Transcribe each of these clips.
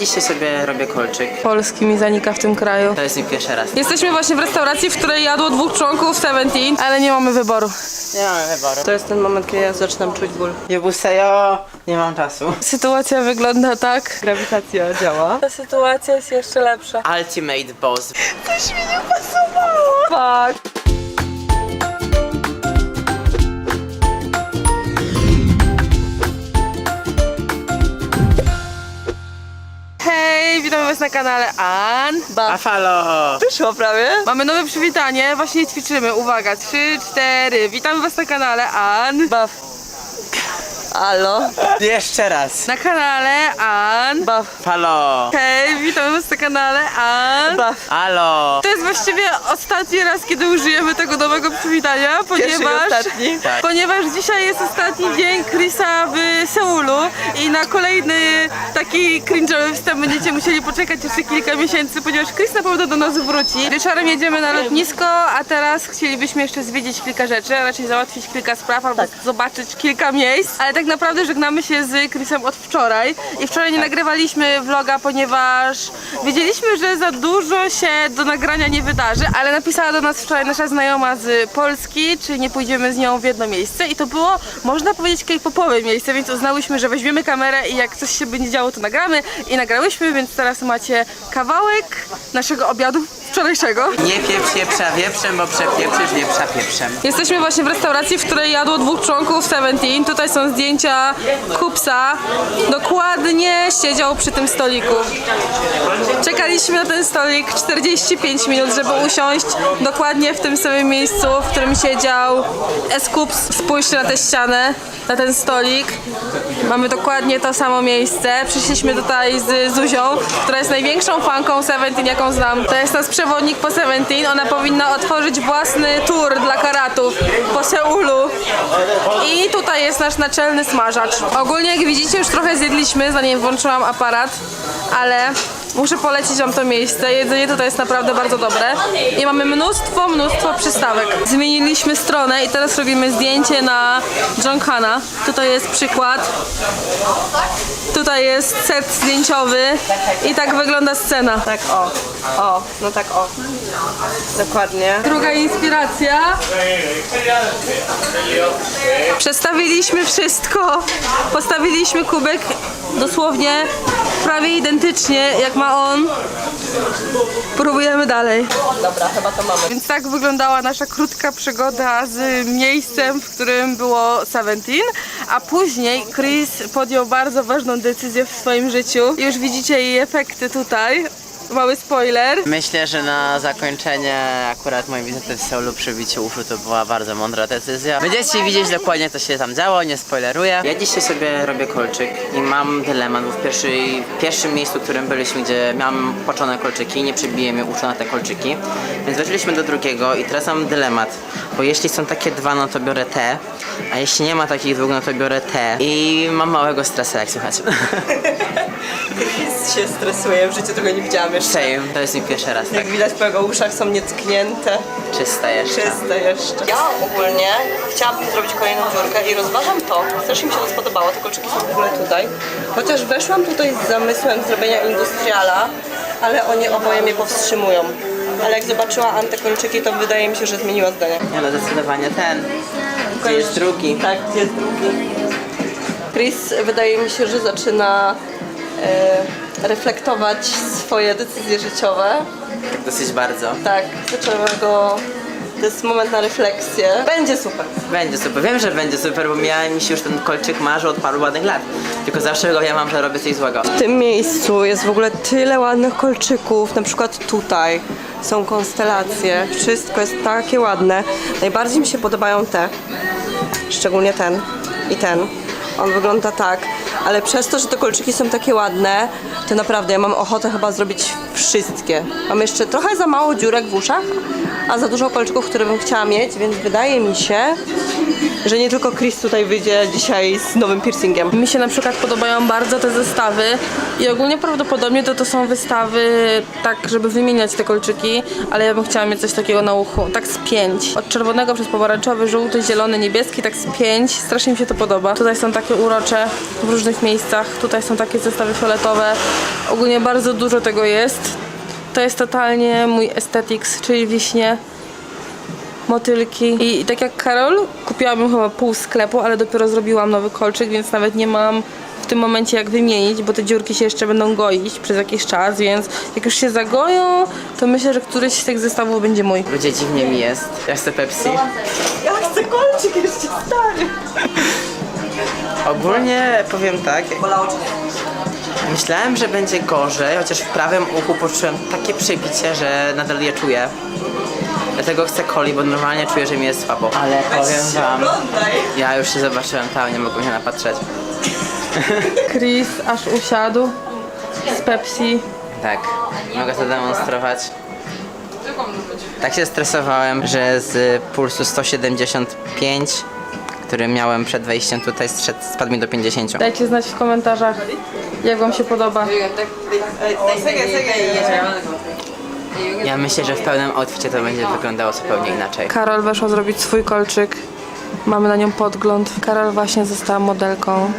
dzisiaj sobie robię kolczyk. Polski mi zanika w tym kraju. To jest mi pierwszy raz. Jesteśmy właśnie w restauracji, w której jadło dwóch członków Seventeen, ale nie mamy wyboru. Nie mamy wyboru. To jest ten moment, kiedy ja zaczynam czuć ból. Jubusejo, nie mam czasu. Sytuacja wygląda tak. Grawitacja działa. Ta sytuacja jest jeszcze lepsza. Ultimate boss. Coś mi nie pasowało. Fuck. Witamy was na kanale An. Afalo! Wyszło prawie. Mamy nowe przywitanie, właśnie ćwiczymy. Uwaga, trzy, cztery. Witamy was na kanale An. Baw. Alo. Jeszcze raz. Na kanale An. Baw. Falo! Hej, witamy was na kanale An. Baw. Halo! To jest właściwie ostatni raz, kiedy użyjemy tego nowego przywitania, ponieważ, Tak. ponieważ dzisiaj jest ostatni dzień Chrisa w Seulu i na kolejny taki cringe'owy wstęp będziecie musieli poczekać jeszcze kilka miesięcy, ponieważ Chris na pewno do nas wróci. Wieczorem jedziemy na lotnisko, a teraz chcielibyśmy jeszcze zwiedzić kilka rzeczy, a raczej załatwić kilka spraw albo zobaczyć kilka miejsc, ale tak naprawdę żegnamy się z Chrisem od wczoraj. I wczoraj nie nagrywaliśmy vloga, ponieważ wiedzieliśmy, że za dużo się do nagrania nie wydarzy, ale napisała do nas wczoraj nasza znajoma z Polski, czy nie pójdziemy z nią w jedno miejsce. I to było, można powiedzieć, k-popowe miejsce, więc uznałyśmy, że weźmiemy kamerę i jak coś się będzie działo, to nagramy. I nagrałyśmy, więc teraz macie kawałek naszego obiadu wczorajszego. Nie pieprz pieprza wieprzem, bo przepieprzysz wieprza pieprzem. Jesteśmy właśnie w restauracji, w której jadło dwóch członków Seventeen. Tutaj są zdjęcia Kupsa. Dokładnie siedział przy tym stoliku. Czekaliśmy na ten stolik 45 minut, żeby usiąść dokładnie w tym samym miejscu, w którym siedział Eskups. Spójrzcie na tę ścianę, na ten stolik. Mamy dokładnie to samo miejsce. Przyszliśmy tutaj z Zuzią, która jest największą fanką Seventeen, jaką znam. To jest nasz przewodnik po Seventeen. Ona powinna otworzyć własny tour dla karatów po Seulu. I tutaj jest nasz naczelny smażacz. Ogólnie, jak widzicie, już trochę zjedliśmy, zanim włączyłam aparat, ale muszę polecić wam to miejsce. Jedzenie tutaj jest naprawdę bardzo dobre. I mamy mnóstwo, mnóstwo przystawek. Zmieniliśmy stronę i teraz robimy zdjęcie na Jonkana. Tutaj jest przykład. Tutaj jest set zdjęciowy i tak wygląda scena. Tak o, o, no tak o. Dokładnie. Druga inspiracja. Przestawiliśmy wszystko. Postawiliśmy kubek dosłownie prawie identycznie jak ma on. Próbujemy dalej. Dobra, chyba to mamy. Więc tak wyglądała nasza krótka przygoda z miejscem, w którym było Seventeen, a później Chris podjął bardzo ważną decyzję w swoim życiu. Już widzicie jej efekty tutaj. Mały spoiler. Myślę, że na zakończenie akurat mojej wizyty w Seulu przy biciu uszu to była bardzo mądra decyzja. Będziecie widzieć dokładnie co się tam działo, nie spoileruję. Ja dzisiaj sobie robię kolczyk i mam dylemat, bo w pierwszej, pierwszym miejscu, w którym byliśmy, gdzie miałam poczone kolczyki, nie przybiję mi uszu na te kolczyki, więc weszliśmy do drugiego i teraz mam dylemat, bo jeśli są takie dwa, no to biorę te, a jeśli nie ma takich dwóch, no to biorę te i mam małego stresa, jak się stresuje, w życiu tego nie widziałam jeszcze. Same, to jest mi pierwszy raz, tak Jak widać po jego uszach są nietknięte, czysta jeszcze. czyste jeszcze. Ja ogólnie chciałabym zrobić kolejną dziurkę i rozważam to. Strasznie mi się to spodobało, te kolczyki są w ogóle tutaj. Chociaż weszłam tutaj z zamysłem zrobienia industriala, ale oni oboje mnie powstrzymują. Ale jak zobaczyła Ante kolczyki, to wydaje mi się, że zmieniła zdanie. Nie no, zdecydowanie ten. Gdzie jest drugi? Tak, gdzie jest drugi? Chris wydaje mi się, że zaczyna e, reflektować swoje decyzje życiowe. Tak dosyć bardzo. Tak, zaczęła go. To jest moment na refleksję. Będzie super. Będzie super. Wiem, że będzie super, bo miałem mi się już ten kolczyk marzy od paru ładnych lat. Tylko zawsze go ja mam, że robię coś złego. W tym miejscu jest w ogóle tyle ładnych kolczyków, na przykład tutaj są konstelacje, wszystko jest takie ładne. Najbardziej mi się podobają te, szczególnie ten i ten. On wygląda tak, ale przez to, że te kolczyki są takie ładne, to naprawdę ja mam ochotę chyba zrobić wszystkie. Mam jeszcze trochę za mało dziurek w uszach, a za dużo kolczyków, które bym chciała mieć, więc wydaje mi się, że nie tylko Chris tutaj wyjdzie dzisiaj z nowym piercingiem. Mi się na przykład podobają bardzo te zestawy i ogólnie prawdopodobnie to to są wystawy tak, żeby wymieniać te kolczyki, ale ja bym chciała mieć coś takiego na uchu, tak z pięć. Od czerwonego przez pomarańczowy, żółty, zielony, niebieski, tak z pięć. Strasznie mi się to podoba. Tutaj są takie urocze w różnych miejscach, tutaj są takie zestawy fioletowe. Ogólnie bardzo dużo tego jest. To jest totalnie mój aesthetics, czyli wiśnie motylki. I, I tak jak Karol, kupiłabym chyba pół sklepu, ale dopiero zrobiłam nowy kolczyk, więc nawet nie mam w tym momencie jak wymienić, bo te dziurki się jeszcze będą goić przez jakiś czas, więc jak już się zagoją, to myślę, że któryś z tych zestawów będzie mój. Ludzie dziwnie mi jest. Ja chcę Pepsi. Ja chcę kolczyk jeszcze stary. Ogólnie powiem tak, myślałem, że będzie gorzej, chociaż w prawym uchu poczułem takie przebicie, że nadal je czuję. Dlatego chcę coli, bo normalnie czuję, że mi jest słabo. Ale powiem wam, ja już się zobaczyłem tam, nie mogłem się napatrzeć. Chris aż usiadł z Pepsi. Tak, mogę to demonstrować. Tak się stresowałem, że z pulsu 175, który miałem przed wejściem tutaj, zszedł, spadł mi do 50. Dajcie znać w komentarzach, jak wam się podoba. Ja myślę, że w pełnym outficie to będzie wyglądało zupełnie inaczej. Karol weszła zrobić swój kolczyk. Mamy na nią podgląd. Karol właśnie została modelką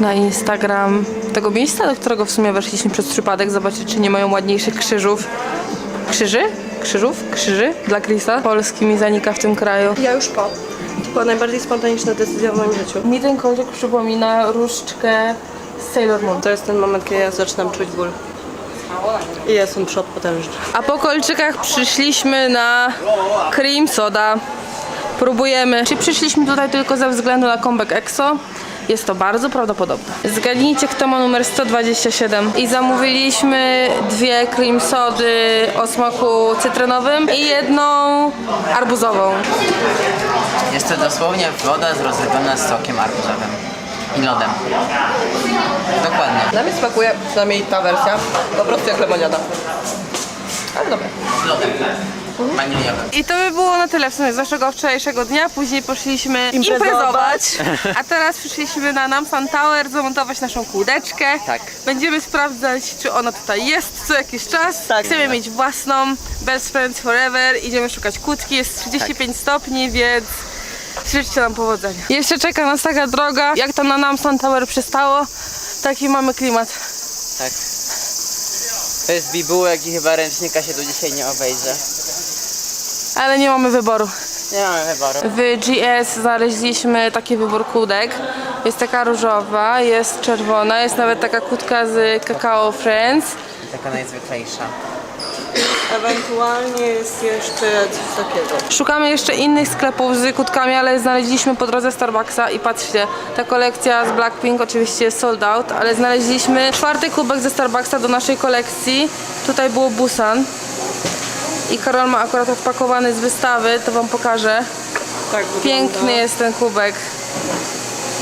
na Instagram tego miejsca, do którego w sumie weszliśmy przez przypadek. Zobaczyć, czy nie mają ładniejszych krzyżów. Krzyży? Krzyżów? Krzyży? Dla Chrisa. Polski mi zanika w tym kraju. Ja już po. To była najbardziej spontaniczna decyzja w moim życiu. Mi ten kolczyk przypomina różdżkę z Sailor Moon. To jest ten moment, kiedy ja zaczynam czuć ból. I jest on przod potężny. A po kolczykach przyszliśmy na cream soda. Próbujemy. Czy przyszliśmy tutaj tylko ze względu na comeback EXO? Jest to bardzo prawdopodobne. Zgadnijcie, kto ma numer 127. I zamówiliśmy dwie cream sody o smaku cytrynowym i jedną arbuzową. Jest to dosłownie woda zrobiona z sokiem arbuzowym i lodem. Dokładnie. Dla mnie smakuje, przynajmniej ta wersja, po prostu jak lemoniada. Ale dobra. Z lodem. Waniliowym. I to by było na tyle w sumie z naszego wczorajszego dnia. Później poszliśmy Imprezować. imprezować. A teraz przyszliśmy na Namsan Tower zamontować naszą kółdeczkę. Tak. Będziemy sprawdzać, czy ona tutaj jest co jakiś czas. Tak. Chcemy mieć własną. Best Friends Forever. Idziemy szukać kłódki. Jest 35 stopni, więc życzcie nam powodzenia. Jeszcze czeka nas taka droga, jak to na Namsan Tower przystało. Taki mamy klimat. Tak. To jest bibułek i chyba ręcznika się tu dzisiaj nie obejdzie. Ale nie mamy wyboru. Nie mamy wyboru. W GS znaleźliśmy taki wybór kłódek. Jest taka różowa, jest czerwona, jest nawet taka kłódka z Kakao Friends. Taka najzwyklejsza. Ewentualnie jest jeszcze coś takiego. Szukamy jeszcze innych sklepów z kłódkami, ale znaleźliśmy po drodze Starbucksa i patrzcie, ta kolekcja z Blackpink oczywiście jest sold out, ale znaleźliśmy czwarty kubek ze Starbucksa do naszej kolekcji. Tutaj było Busan. I Karol ma akurat odpakowany z wystawy, to wam pokażę. Tak wygląda. Piękny jest ten kubek.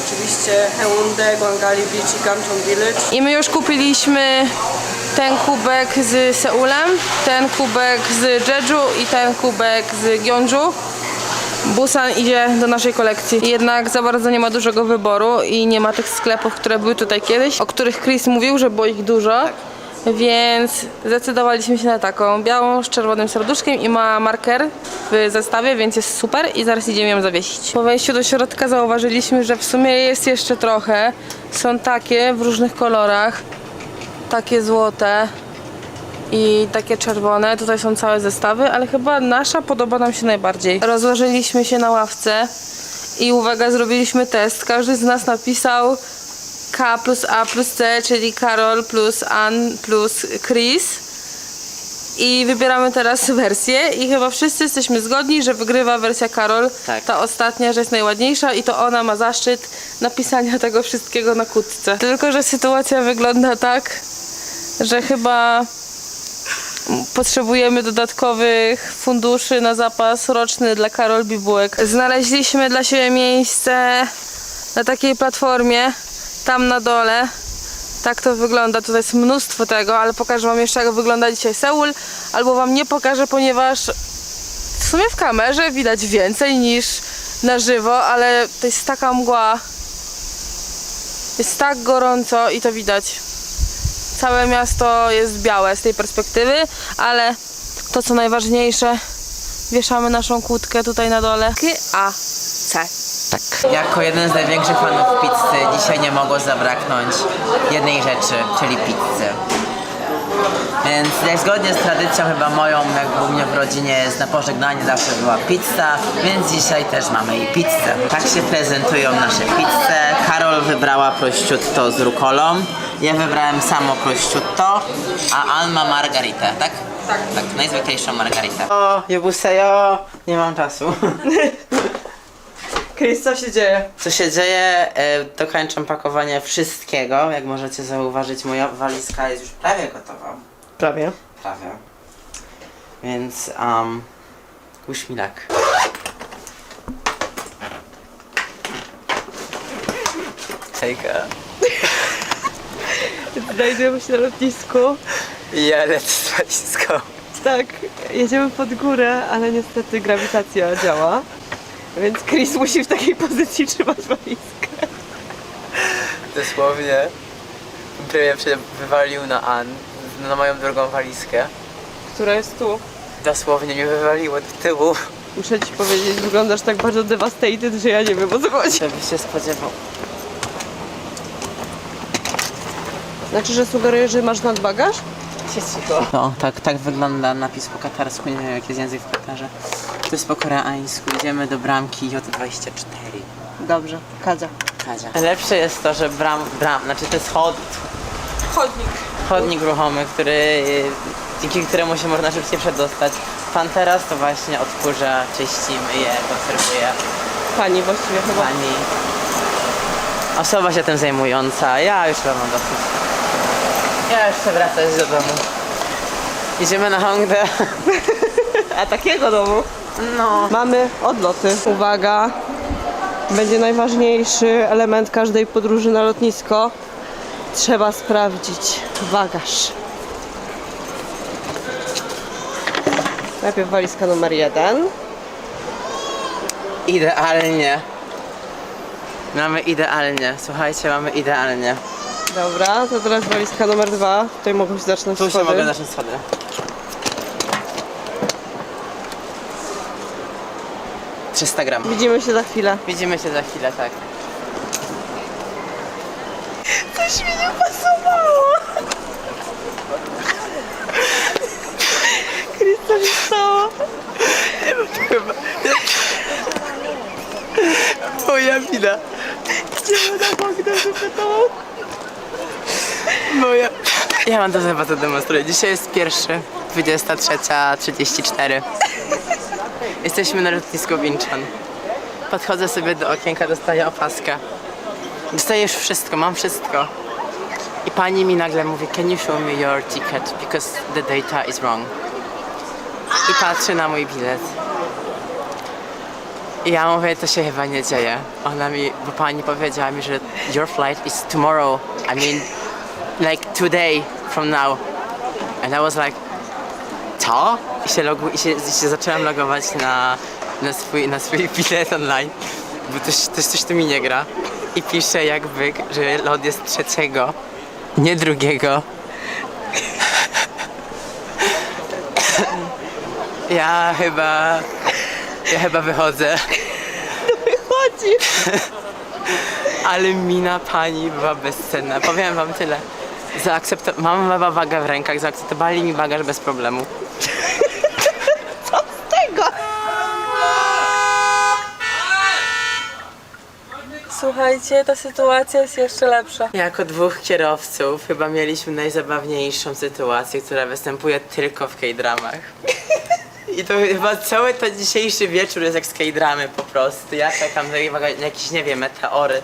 Oczywiście Haeundae, Gwangali Beach i Gamcheon Village. I my już kupiliśmy ten kubek z Seulem, ten kubek z Jeju i ten kubek z Gyeongju. Busan idzie do naszej kolekcji. Jednak za bardzo nie ma dużego wyboru i nie ma tych sklepów, które były tutaj kiedyś, o których Chris mówił, że było ich dużo. Więc zdecydowaliśmy się na taką białą z czerwonym serduszkiem i ma marker w zestawie, więc jest super i zaraz idziemy ją zawiesić. Po wejściu do środka zauważyliśmy, że w sumie jest jeszcze trochę. Są takie w różnych kolorach, takie złote i takie czerwone. Tutaj są całe zestawy, ale chyba nasza podoba nam się najbardziej. Rozłożyliśmy się na ławce i uwaga, zrobiliśmy test. Każdy z nas napisał K plus A plus C, czyli Karol plus Ann plus Chris. I wybieramy teraz wersję i chyba wszyscy jesteśmy zgodni, że wygrywa wersja Karol, Tak. ta ostatnia, że jest najładniejsza i to ona ma zaszczyt napisania tego wszystkiego na kłódce. Tylko, że sytuacja wygląda tak, że chyba potrzebujemy dodatkowych funduszy na zapas roczny dla Karol Bibułek. Znaleźliśmy dla siebie miejsce na takiej platformie, tam na dole. Tak to wygląda, tutaj jest mnóstwo tego, ale pokażę wam jeszcze jak wygląda dzisiaj Seul, albo wam nie pokażę, ponieważ w sumie w kamerze widać więcej niż na żywo, ale to jest taka mgła. Jest tak gorąco i to widać. Całe miasto jest białe z tej perspektywy, ale to co najważniejsze, wieszamy naszą kłódkę tutaj na dole. K-A-C. Tak. Jako jeden z największych fanów pizzy dzisiaj nie mogło zabraknąć jednej rzeczy, czyli pizzy. Więc jak zgodnie z tradycją chyba moją, jak u mnie w rodzinie jest na pożegnanie zawsze była pizza, więc dzisiaj też mamy i pizzę. Tak się prezentują nasze pizze. Karol wybrała prosciutto z rukolą, ja wybrałem samo prosciutto, a Alma margaritę, tak? Tak. Tak, najzwyklejszą margaritę. O, Jubusejo, nie mam czasu. Chris, co się dzieje? Co się dzieje? E, dokończam pakowanie wszystkiego. Jak możecie zauważyć, moja walizka jest już prawie gotowa. Prawie. Prawie. Więc, um, wish me luck. Znajdujemy się na lotnisku. Ja lecę z walizką. Tak, jedziemy pod górę, ale niestety grawitacja działa. Więc Chris musi w takiej pozycji trzymać walizkę. Dosłownie. Prawie się wywalił na An, na moją drugą walizkę. Która jest tu. Dosłownie mnie wywaliło do tyłu. Muszę ci powiedzieć, wyglądasz tak bardzo devastated, że ja nie wiem o co chodzi. Się spodziewał. Znaczy, że sugeruję, że masz nadbagaż? No, tak, tak wygląda napis po katarsku, nie wiem jaki jest język w Katarze. To jest po koreańsku, idziemy do bramki J24. Dobrze, kadza. Kadzia. Najlepsze jest to, że bram, bram, znaczy to jest chod, Chodnik. chodnik ruchomy, który, y, dzięki któremu się można szybciej przedostać. Pan teraz to właśnie odkurza, czyści, myje, konserwuje. Pani właściwie chyba. Pani osoba się tym zajmująca, ja już chyba mam dosyć. Ja już chcę wracać do domu. Idziemy na Hongdae. A takiego domu? No. Mamy odloty. Uwaga, będzie najważniejszy element każdej podróży na lotnisko. Trzeba sprawdzić bagaż. Najpierw walizka numer jeden. Idealnie. Mamy idealnie. Słuchajcie, mamy idealnie. Dobra, to teraz walizka numer dwa. Tutaj mogą się zacząć Tu się schody. mogę zacząć schody. Trzysta gram. Widzimy się za chwilę. Widzimy się za chwilę, tak. Coś mi nie pasowało. Co się stało? Moja wina. Idziemy na Bogdan, zapytał. Moja. Ja mam to chyba to. Dzisiaj jest pierwszy, 23.34. Jesteśmy na lotnisku Winchon. Podchodzę sobie do okienka, dostaję opaskę. Dostaję już wszystko, mam wszystko. I pani mi nagle mówi, can you show me your ticket because the data is wrong. I patrzy na mój bilet. I ja mówię, to się chyba nie dzieje. Ona mi, bo pani powiedziała mi, że your flight is tomorrow. I mean, like today from now. And I was like, co? I się, logu, i się, i się zaczęłam logować na, na, swój, na swój bilet online, bo też, też coś tu mi nie gra. I piszę jakby, że lot jest trzeciego, nie drugiego. Ja chyba, ja chyba wychodzę. Chodzi. Ale mina pani była bezcenna. Powiem wam tyle. Zaakcepto- Mam wagę w rękach, zaakceptowali mi bagaż bez problemu. Co z tego? Słuchajcie, ta sytuacja jest jeszcze lepsza. Jako dwóch kierowców chyba mieliśmy najzabawniejszą sytuację, która występuje tylko w K-dramach. I to chyba cały ten dzisiejszy wieczór jest jak z K-dramy po prostu. Ja czekam na jakieś, nie wiem, meteory.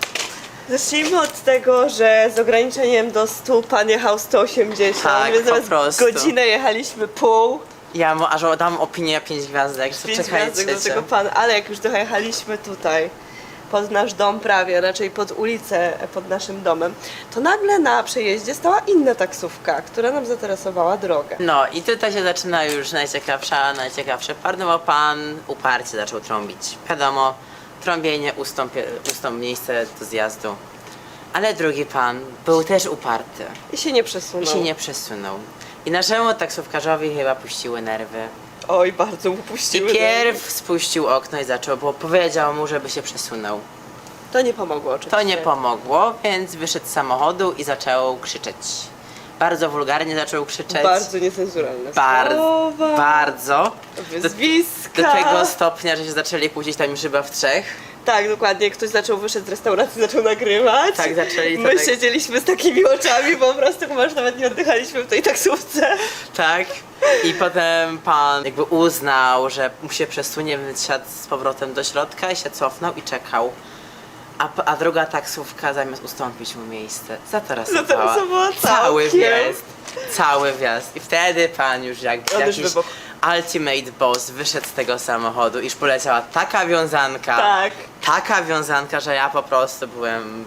Zacznijmy od tego, że z ograniczeniem do 100 pan jechał 180, Tak, więc po zamiast prostu. godzinę jechaliśmy pół. Ja mu aż dam opinię 5 gwiazdek, że Pięć czekajcie. gwiazdek do tego pan, ale jak już dojechaliśmy tutaj, pod nasz dom prawie, raczej pod ulicę pod naszym domem, to nagle na przejeździe stała inna taksówka, która nam zainteresowała drogę. No i tutaj się zaczyna już najciekawsza, najciekawsze part, no bo pan uparcie zaczął trąbić. Wiadomo, trąbienie, ustąp, ustąp miejsce do zjazdu. Ale drugi pan był też uparty I się nie i przesunął. się nie przesunął. I naszemu taksówkarzowi chyba puściły nerwy. Oj, bardzo mu I puściły. pierw spuścił okno i zaczął, bo powiedział mu, żeby się przesunął. To nie pomogło oczywiście. To nie pomogło, więc wyszedł z samochodu i zaczął krzyczeć. Bardzo wulgarnie zaczął krzyczeć. Bardzo niecenzuralne Bar- słowa, bardzo. Do, wyzwiska. do tego stopnia, że się zaczęli kłócić tam już chyba w trzech. Tak, dokładnie. Ktoś zaczął, wyszedł z restauracji, zaczął nagrywać. Tak, zaczęli to My tak- siedzieliśmy z takimi oczami, po prostu chyba już nawet nie oddychaliśmy w tej taksówce. Tak. I potem pan jakby uznał, że mu się przesunie, więc siadł z powrotem do środka i się cofnął i czekał. A, a druga taksówka zamiast ustąpić mu miejsce, zatarasowała, Zatarasowała cały całkiem. wjazd. Cały wjazd. I wtedy pan już jak już jakiś wybuchł. ultimate boss wyszedł z tego samochodu i już poleciała taka wiązanka. Tak. Taka wiązanka, że ja po prostu byłem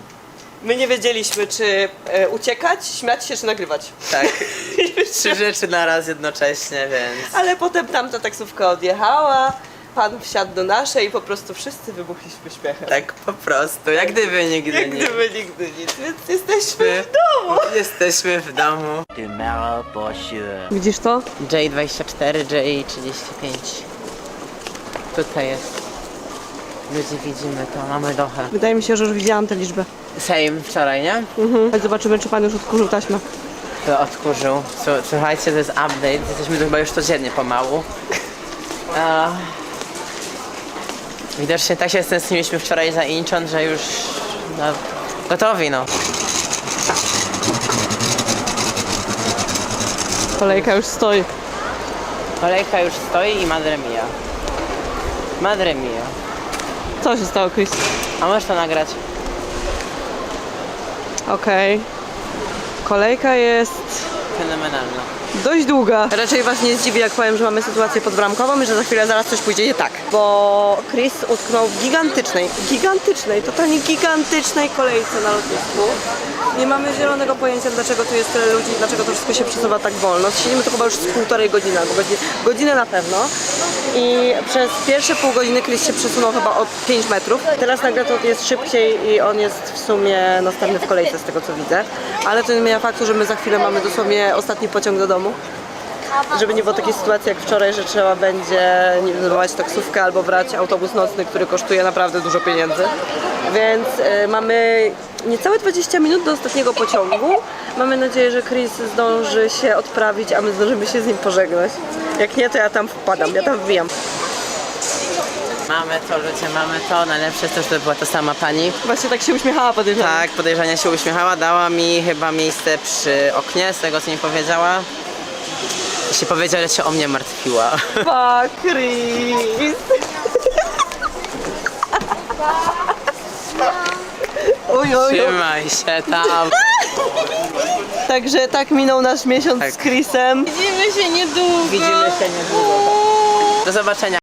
My nie wiedzieliśmy, czy e, uciekać, śmiać się, czy nagrywać. tak. Trzy rzeczy naraz jednocześnie, więc. Ale potem tamta taksówka odjechała, pan wsiadł do naszej i po prostu wszyscy wybuchliśmy śmiechem. Tak po prostu, jak gdyby nigdy Jak nie. gdyby nigdy nic, więc jesteśmy w domu. Jesteśmy w domu. Tomorrow for sure. Widzisz to? J24, J35. Tutaj jest. Ludzie widzimy to, mamy dochę. Wydaje mi się, że już widziałam tę liczbę. Same wczoraj, nie? Mhm. Zobaczymy, czy pan już odkurzył taśmę. To odkurzył. Słu- Słuchajcie, to jest update. Jesteśmy tu chyba już codziennie pomału. A... Widocznie tak się stęskniliśmy wczoraj za Incheon, że już no, gotowi no. Kolejka już stoi. Kolejka już stoi i madre mia. Madre mia. Co się stało, Chris? A możesz to nagrać? Okej. Kolejka jest Fenomenalna. Dość długa. Raczej was nie zdziwi, jak powiem, że mamy sytuację podbramkową i że za chwilę zaraz coś pójdzie nie tak. Bo Chris utknął w gigantycznej, gigantycznej, totalnie gigantycznej kolejce na lotnisku. Nie mamy zielonego pojęcia, dlaczego tu jest tyle ludzi, dlaczego to wszystko się przesuwa tak wolno. Siedzimy tu chyba już z półtorej godziny, albo godzinę, godzinę na pewno. I przez pierwsze pół godziny Chris się przesunął chyba o 5 metrów. Teraz nagle to jest szybciej i on jest w sumie następny w kolejce z tego co widzę. Ale to nie zmienia faktu, że my za chwilę mamy dosłownie ostatni pociąg do domu. Żeby nie było takiej sytuacji jak wczoraj, że trzeba będzie nie wiem, taksówkę albo brać autobus nocny, który kosztuje naprawdę dużo pieniędzy. Więc e, mamy niecałe 20 minut do ostatniego pociągu. Mamy nadzieję, że Chris zdąży się odprawić, a my zdążymy się z nim pożegnać. Jak nie, to ja tam wpadam, ja tam wbijam. Mamy to ludzie, mamy to. Najlepsze jest to, że to była ta sama pani. Właśnie tak się uśmiechała podejrzewam. Tak, podejrzanie się uśmiechała, dała mi chyba miejsce przy oknie, z tego co mi powiedziała. Jeśli powiedziała, że się o mnie martwiła. Pa, Chris! Oj, oj, oj. Trzymaj się tam. Także tak minął nasz miesiąc Tak. z Chrisem. Widzimy się niedługo. Widzimy się niedługo. Do zobaczenia.